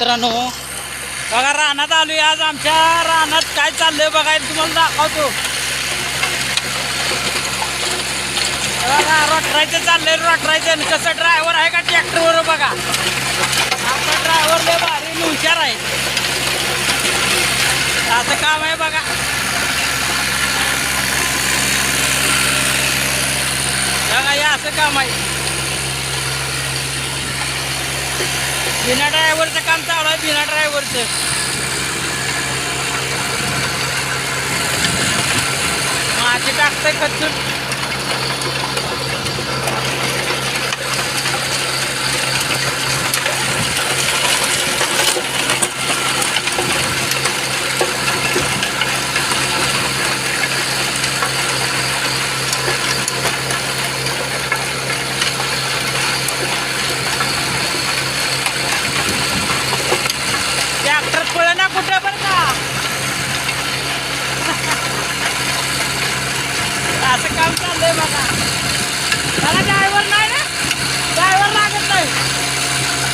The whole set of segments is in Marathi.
मित्रांनो बघा रानात आलो आज आमच्या रानात काय चाललंय बघायला तुम्हाला दाखवतो. बघा रोटरायचं चाललंय रोटरायचं. आणि कसं ड्रायव्हर आहे का ट्रॅक्टरवर बघा. आपला ड्रायव्हर लय भारी हुशार आहे. असं काम आहे बघा. बघा हे असं काम आहे. बिना ड्रायव्हरचं काम चालू आहे बिना ड्रायव्हरचं. माझे टाकतंय खचून ट्रॅक्टर पळ ना कुठं बरं का असं काम चाललंय बघा मला ड्रायव्हर नाही ना ड्रायव्हर लागत नाही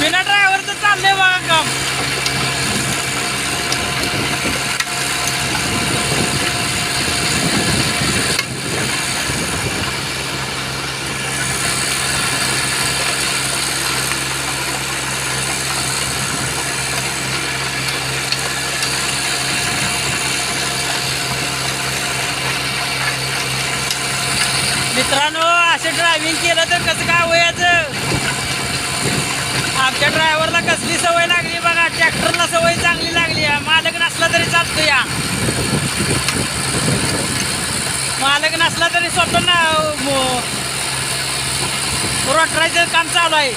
बिना ड्रायव्हरचं चाललंय बघा काम मित्रांनो असं ड्रायव्हिंग केलं तर कसं काय वयाचं? आमच्या ड्रायव्हरला कसली सवय लागली बघा ट्रॅक्टरला सवय चांगली लागली आहे. मालक नसला तरी चालतो या. मालक नसला तरी स्वतः ना रोटरायचं काम चालू आहे.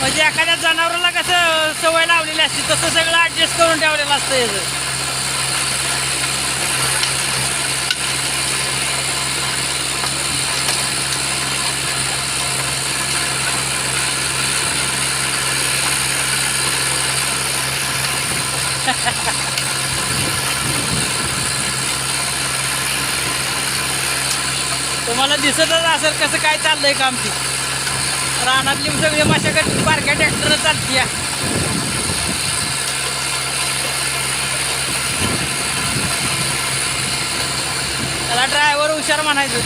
म्हणजे एखाद्या जनावराला कसं सवय लावलेली असते तसं सगळं ॲडजस्ट करून ठेवलेलं असतं याचं. तुम्हाला दिसतच असेल कसं काय चाललंय काम ती. रानातली सगळी मशागत बारक्या ट्रॅक्टर चालती या. त्याला ड्रायव्हर हुशार म्हणायचं.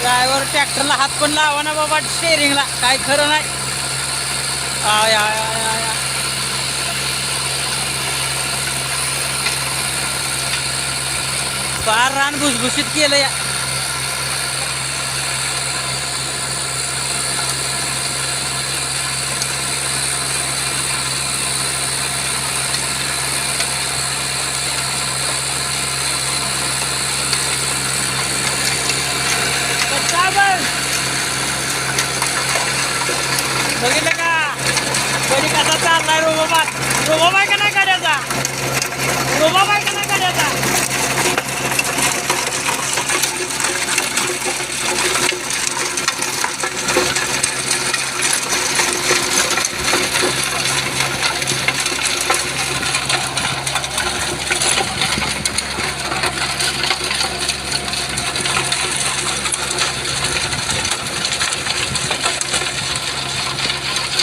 ड्रायव्हर ट्रॅक्टरला हात पण लावा ना बाबा स्टेरिंगला काय खरं नाही. आय आय आय आय. आय. फार रान भुसभुशीत केलं या कच्चा बघ. बघितलं का गडी कसा चाललाय रोबाबात रोबाबाय का नाही काढायचा रोबाबाय का नाही काढायचा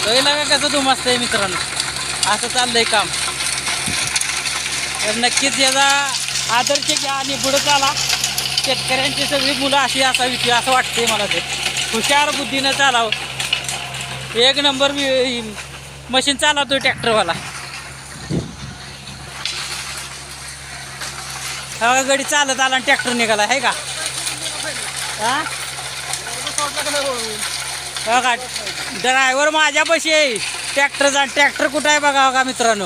पहिला का कसं तू मस्त आहे मित्रांनो. असं चाललंय काम. तर नक्कीच याचा आदर्श घ्या आणि पुढं चाला. शेतकऱ्यांची सगळी मुलं अशी असावी ती असं वाटते मला ते. हुशार बुद्धीनं चालावं. एक नंबर मशीन चालवतो ट्रॅक्टरवाला. हा गाडी चालत आला आणि ट्रॅक्टर निघाला आहे का? हा? हो बघा ड्रायव्हर माझ्यापाशी आहे. ट्रॅक्टरचा ट्रॅक्टर कुठं आहे बघा हो बघा मित्रांनो?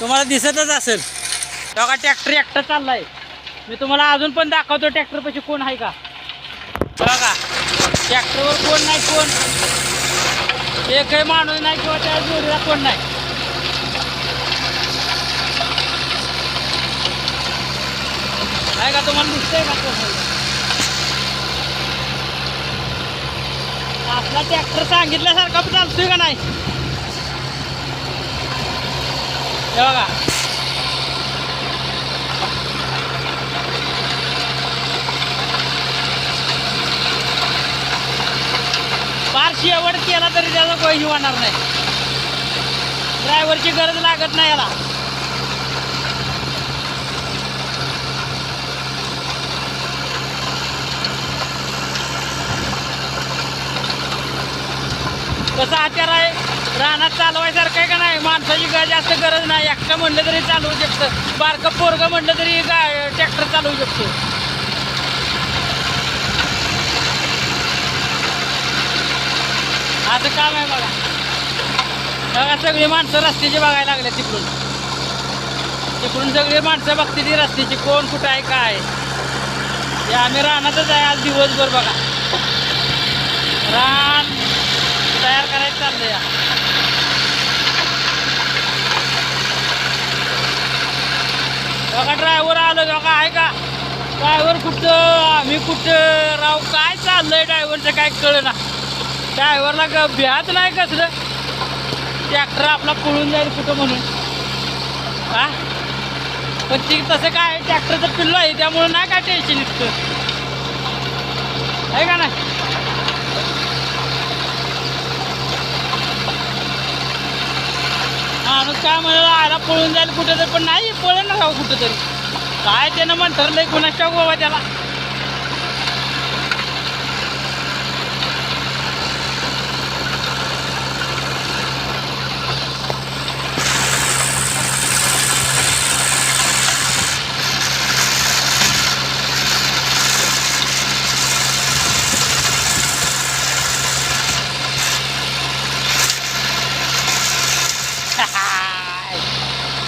तुम्हाला दिसतच असेल. हो बघा ट्रॅक्टर एकटा चाललाय. मी तुम्हाला अजून पण दाखवतो ट्रॅक्टरपाशी कोण आहे का. बघा ट्रॅक्टरवर कोण नाही कोण? एकही माणूस नाही किंवा त्या जोडीला कोण नाही. आहे का? तुम्हाला दिसतंय का कोण? आपला ट्रॅक्टर सांगितल्यासारखा पण चालतोय का नाही? बघा. फारशी एवढ केला तरी त्याचा काही होणार नाही. ड्रायव्हरची गरज लागत नाही याला. कसं आचार आहे? रानात चालवायसारखं आहे का नाही? माणसाची गा जास्त गरज नाही. एकटं म्हणलं तरी चालवू शकतं. बारकं पोरगं म्हणलं तरी गा ट्रॅक्टर चालवू शकतो. असं काम आहे बघा. बघा सगळी माणसं रस्त्याची बघायला लागले तिकडून. तिकडून सगळी माणसं बघते ती रस्त्याची. कोण कुठं आहे काय आहे. आम्ही रानातच आहे आज दिवसभर बघा. रान तयार करायचं चाललंय बघा ड्रायव्हर आलं बघा आहे का? ड्रायव्हर कुठं? आम्ही कुठं? राव काय चाललंय ड्रायव्हरचं काय कळ ना? ड्रायव्हरला ग भ्याच नाही कसलं. ट्रॅक्टर आपला पळून जाईल कुठं म्हणून. हा? पण ती तसं काय ट्रॅक्टरचं पिल्लो आहे त्यामुळं नाही काय टेन्शन इतकं. आहे का नाही? माणूस काय म्हणलं आला पळून जाईल कुठं तरी पण नाही पळेल ना कुठं तरी काय त्यानं म्हणतात ठरलंय कुणाच्या गोवा त्याला.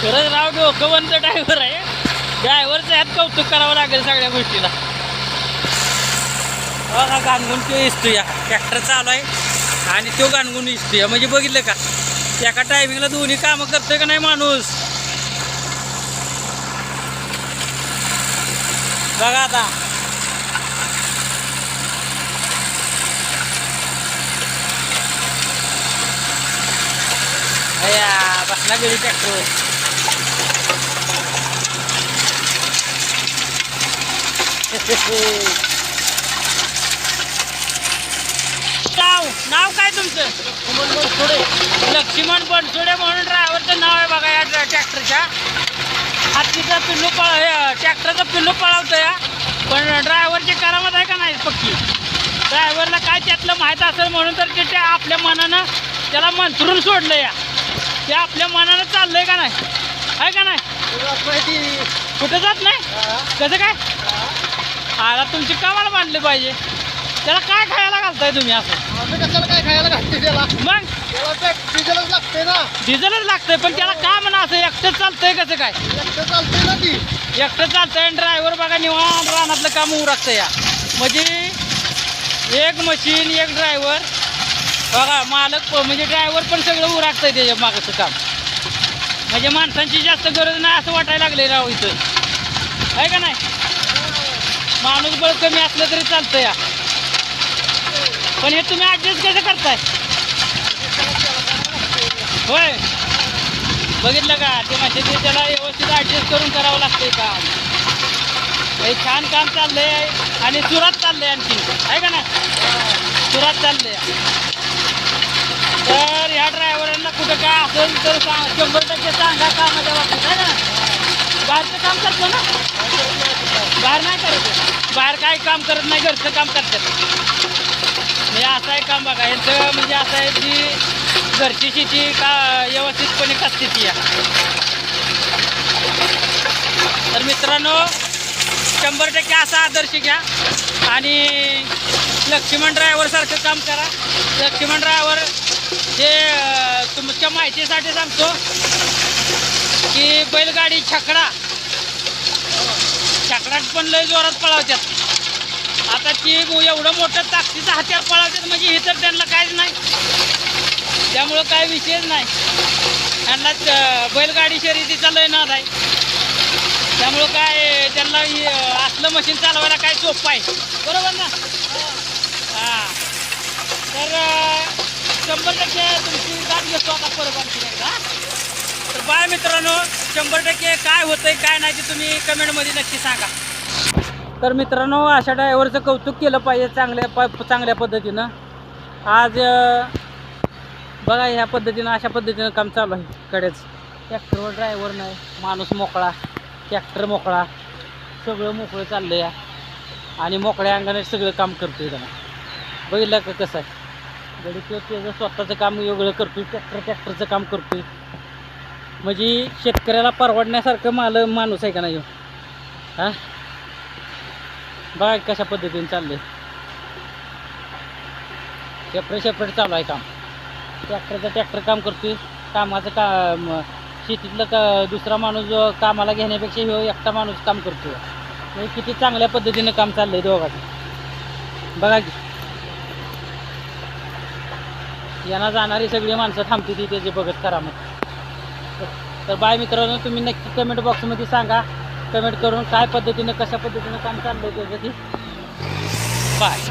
खरंच राव डोकंवंत ड्रायव्हर आहे. ड्रायव्हरचं ह्यात कौतुक करावं लागेल सगळ्या गोष्टीला. बघा गाणगुण तो इसतो या. ट्रॅक्टर चालू आहे आणि तो गाणगुण इसतो या. म्हणजे बघितलं का? एका टायमिंगला दोन्ही कामं करतोय का नाही माणूस? बघा आता. अया बसला गेली ट्रॅक्टर नाव नाव काय तुमचं? लक्ष्मण बनसोडे म्हणून ड्रायव्हरचं नाव आहे बघा या ट्रॅ- ट्रॅक्टरच्या. हत्तीचा पिल्लू पळ हे ट्रॅक्टरचा पिल्लू पळवतो या. पण ड्रायव्हरची करामत आहे का नाही पक्की? ड्रायव्हरला काय त्यातलं माहीत असेल म्हणून तर ते त्या आपल्या मनानं त्याला मंत्रून सोडलं या. ते आपल्या मनानं चाललंय का नाही? आहे का नाही? कुठं जात नाही? कसं काय? आता तुमची कामाला बांधली पाहिजे. त्याला काय खायला घालताय तुम्ही असं? आम्ही कशाला काय खायला घालते त्याला? मग? त्याला ते डिझेलच लागते ना. डिझेलच लागतंय पण त्याला काय म्हणा असं एकटं चालतंय कसं काय? एकटं चालते ना ती. एकटं चालतंय आणि ड्रायव्हर बघा निवांत रानातलं काम उरकतं या. म्हणजे एक मशीन एक ड्रायव्हर बघा मालक प- म्हणजे ड्रायव्हर पण सगळं उरकतंय त्याच्या मागचं काम. म्हणजे माणसांची जास्त गरज नाही असं वाटायला लागले राव इथं. आहे का नाही? माणूस बळ कमी असलं तरी चालतं या पण हे तुम्ही ॲडजस्ट कसं करताय? होय. बघितलं का? ते म्हणजे ते त्याला व्यवस्थित ॲडजस्ट करून करावं लागतंय काम. हे छान काम चाललंय आणि सुरात चाललंय आणखी. आहे का ना सुरात चाललंय. तर ह्या ड्रायव्हरांना कुठं काय असेल तर सांग शंभर टक्के सांगा कामाच्या बाबतीत आहे ना? बाहेरचं काम करतो ना? बाहेर काय काम करत नाही घरचं काम करतात. म्हणजे असं आहे काम बघा यांचं म्हणजे असं आहे की घरची शेती का व्यवस्थितपणे कसते ती. या तर मित्रांनो शंभर टक्के असा आदर्श घ्या आणि लक्ष्मण ड्रायव्हरसारखं काम करा. लक्ष्मण ड्रायव्हर जे तुमच्या माहितीसाठी सांगतो की बैलगाडी छकडा छकडात पण लय जोरात पळावतात आता ती एवढं मोठं ताकदीचं हत्यार पळवतात म्हणजे हे तर त्यांना काहीच नाही. त्यामुळं काय विषयच नाही. त्यांना बैलगाडी शर्यतीचा लय नाद आहे. त्यामुळं काय त्यांना असलं मशीन चालवायला काय सोपं आहे. बरोबर ना? हां. तर शंभर टक्के तुमची गाठ घेतो आता परत आणखी एकदा हां? बाय मित्रांनो शंभर टक्के काय होतंय काय नाही ते तुम्ही कमेंटमध्ये नक्की सांगा. तर मित्रांनो अशा ड्रायव्हरचं कौतुक केलं पाहिजे चांगल्या प चांगल्या पद्धतीनं. आज बघा ह्या पद्धतीनं अशा पद्धतीनं काम चालू आहे कडेच. ट्रॅक्टरवर ड्रायव्हर नाही माणूस मोकळा ट्रॅक्टर मोकळा. सगळं मोकळं चाललं या आणि मोकळ्या अंगाने सगळं काम करतोय त्यांना. बघितलं का कसं आहे? गडी किंवा त्याचं स्वतःचं काम वेगळं करतोय ट्रॅक्टर ट्रॅक्टरचं काम करतोय. म्हणजे शेतकऱ्याला परवडण्यासारखं माल माणूस आहे का नाही ह्यो? बघा कशा पद्धतीने चाललंय. सेपरेट सेपरेट चालू आहे काम. ट्रॅक्टरचं ट्रॅक्टर काम करतोय. कामाचं का शेतीतलं का दुसरा माणूस जो कामाला घेण्यापेक्षा ह्यो एकटा माणूस काम करतोय. म्हणजे किती चांगल्या पद्धतीनं काम चाललंय दोघांचं. बघा की. यांना जाणारी सगळी माणसं थांबते ती त्याचे बघत करा मग. तर बाय मित्रांनो तुम्ही नक्की कमेंट बॉक्समध्ये सांगा. कमेंट करून काय पद्धतीनं कशा पद्धतीनं काम चाललं होतं ती बाय